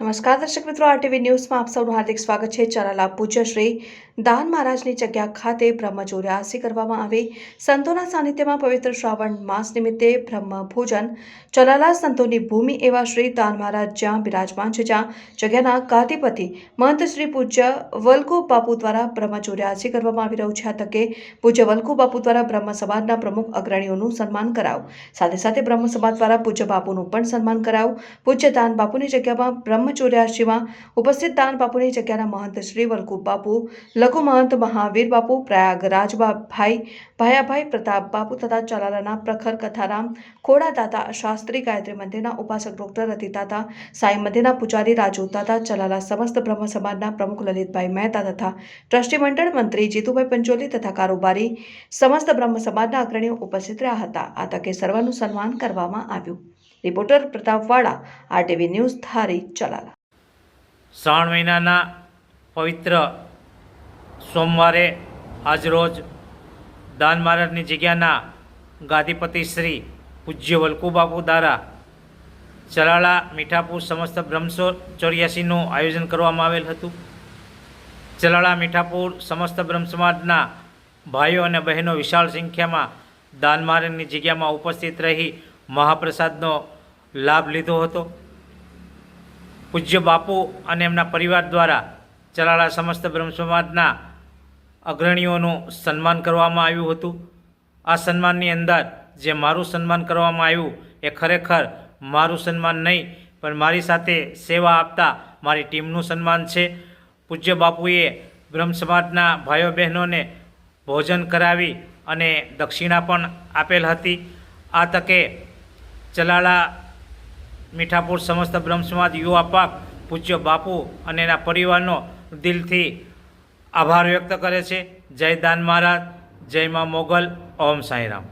નમસ્કાર દર્શક મિત્રો આરટીવી ન્યૂઝમાં આપ સૌનું હાર્દિક સ્વાગત છે. ચેનલ પૂજ્ય શ્રી દાન મહારાજની જગ્યા ખાતે બ્રહ્મચોર્યાસી કરવામાં આવી. સંતોના સાનિધ્યમાં પવિત્ર શ્રાવણ માસ નિમિત્તે બ્રહ્મ ભોજન ચલાલા સંતોની ભૂમિ એવા શ્રી દાન મહારાજ જ્યાં બિરાજમાન છે, જ્યાં જગ્યાના ગાદીપતિ મહંત શ્રી પૂજ્ય વલ્કુ બાપુ દ્વારા બ્રહ્મચોર્યાસી કરવામાં આવી રહ્યું છે. આ તકે પૂજ્ય વલ્કુ બાપુ દ્વારા બ્રહ્મ સમાજના પ્રમુખ અગ્રણીઓનું સન્માન કરાવું. સાથે સાથે બ્રહ્મ સમાજ દ્વારા પૂજ્ય બાપુનું પણ સન્માન કરાવું. પૂજ્ય દાન બાપુની જગ્યામાં બ્રહ્મચોર્યાસીમાં ઉપસ્થિત દાન બાપુની જગ્યાના મહંત શ્રી વલ્કુ બાપુ લઘુ મહંત મહાવીર બાપુ પ્રયાગરાજ ભાઈ ભાયાભાઈ પ્રતાપ બાપુ તથા ચલાલાના પ્રખર કથારામ, ખોડા દાતા શાસ્ત્રી ગાયત્રી મંદિરના ઉપાસક ડોક્ટર રતિ દાતા, સાંઈ મંદિરના પૂજારી રાજુ દાતા, ચલાલા સમસ્ત બ્રહ્મ સમાજના પ્રમુખ લલિતભાઈ મહેતા તથા ટ્રસ્ટી મંડળ મંત્રી જીતુભાઈ પંચોલી તથા કારોબારી સમસ્ત બ્રહ્મ સમાજના અગ્રણીઓ ઉપસ્થિત રહ્યા હતા. આ તકે સર્વનું સન્માન કરવામાં આવ્યું. રિપોર્ટર પ્રતાપવાળા આરટીવી ન્યૂઝ ધારી, ચલાલા. શ્રાવણ મહિનાના પવિત્ર સોમવારે આજરોજ દાન મહારાજની જગ્યાના ગાદીપતિ શ્રી પૂજ્ય વલ્કુબાપુ દ્વારા ચલાળા મીઠાપુર સમસ્ત બ્રહ્મસો ચોર્યાસીનું આયોજન કરવામાં આવેલ હતું. ચલાળા મીઠાપુર સમસ્ત બ્રહ્મ સમાજના ભાઈઓ અને બહેનો વિશાળ સંખ્યામાં દાન મહારાજની જગ્યામાં ઉપસ્થિત રહી મહાપ્રસાદનો લાભ લીધો હતો. પૂજ્ય બાપુ અને એમના પરિવાર દ્વારા ચલાળા સમસ્ત બ્રહ્મ સમાજના અગ્રણીઓનું સન્માન કરવામાં આવ્યું હતું. આ સન્માનની અંદર જે મારું સન્માન કરવામાં આવ્યું એ ખરેખર મારું સન્માન નહીં, પણ મારી સાથે સેવા આપતા મારી ટીમનું સન્માન છે. પૂજ્ય બાપુએ બ્રહ્મ સમાજના ભાઈઓ બહેનોને ભોજન કરાવી અને દક્ષિણા પણ આપેલ હતી. આ તકે ચલાળા, મીઠાપુર સમસ્ત બ્રહ્મ સમાજ યુવા પાક, પૂજ્ય બાપુ અને એના પરિવારનો દિલથી આભાર વ્યક્ત કરે છે જય દાન મહારાજ જય મા મોગલ ઓમ સાંઈરામ